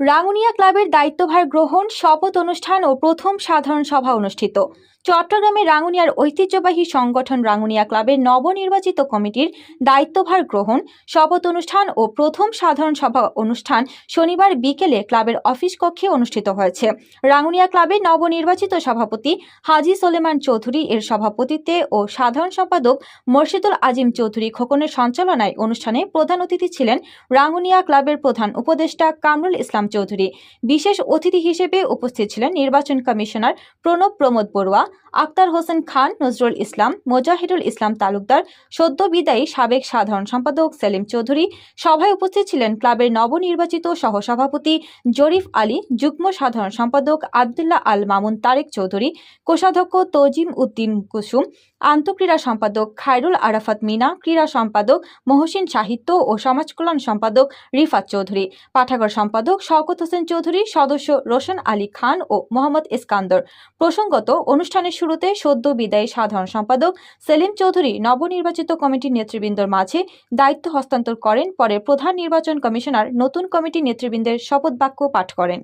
রাঙ্গুনিয়া ক্লাবের দায়িত্বভার গ্রহণ শপথ অনুষ্ঠান ও প্রথম সাধারণ সভা অনুষ্ঠিত। চট্টগ্রামে রাঙ্গুনিয়ার ঐতিহ্যবাহী সংগঠন রাঙ্গুনিয়া ক্লাবের নবনির্বাচিত কমিটির দায়িত্বভার গ্রহণ, শপথ অনুষ্ঠান ও প্রথম সাধারণ সভা অনুষ্ঠান শনিবার বিকেলে ক্লাবের অফিস কক্ষে অনুষ্ঠিত হয়েছে। রাঙ্গুনিয়া ক্লাবের নবনির্বাচিত সভাপতি হাজি সোলেমান চৌধুরী এর সভাপতিত্বে ও সাধারণ সম্পাদক মোর্শেদুল আজিম চৌধুরী খোকনের সঞ্চালনায় অনুষ্ঠানে প্রধান অতিথি ছিলেন রাঙ্গুনিয়া ক্লাবের প্রধান উপদেষ্টা কামরুল ইসলাম চৌধুরী। বিশেষ অতিথি হিসেবে উপস্থিত ছিলেন নির্বাচন কমিশনার প্রণব প্রমোদ বড়ুয়া আক্তার হোসেন খান, নজরুল ইসলাম, মোজাহিদুল ইসলাম তালুকদার, সদ্য বিদায়ী সাবেক সাধারণ সম্পাদক সেলিম চৌধুরী। সভায় উপস্থিত ছিলেন ক্লাবের নবনির্বাচিত সহসভাপতি জরিফ আলী, যুগ্ম সাধারণ সম্পাদক আবদুল্লাহ আল মামুন তারেক চৌধুরী, কোষাধ্যক্ষ তজিম উদ্দিন কুসুম, আন্তঃক্রীড়া সম্পাদক খায়রুল আরাফাত মিনা, ক্রীড়া সম্পাদক মহসিন সাহিত্য ও সমাজকল্যাণ সম্পাদক রিফাত চৌধুরী, পাঠাগার সম্পাদক শওকত হোসেন চৌধুরী, সদস্য রোশন আলী খান ও মোহাম্মদ ইস্কান্দর। প্রসঙ্গত অনুষ্ঠানের শুরুতে সদ্য বিদায়ী সাধারণ সম্পাদক সেলিম চৌধুরী নবনির্বাচিত কমিটির নেতৃবৃন্দর মাঝে দায়িত্ব হস্তান্তর করেন। পরে প্রধান নির্বাচন কমিশনার নতুন কমিটি নেতৃবৃন্দের শপথ বাক্য পাঠ করেন।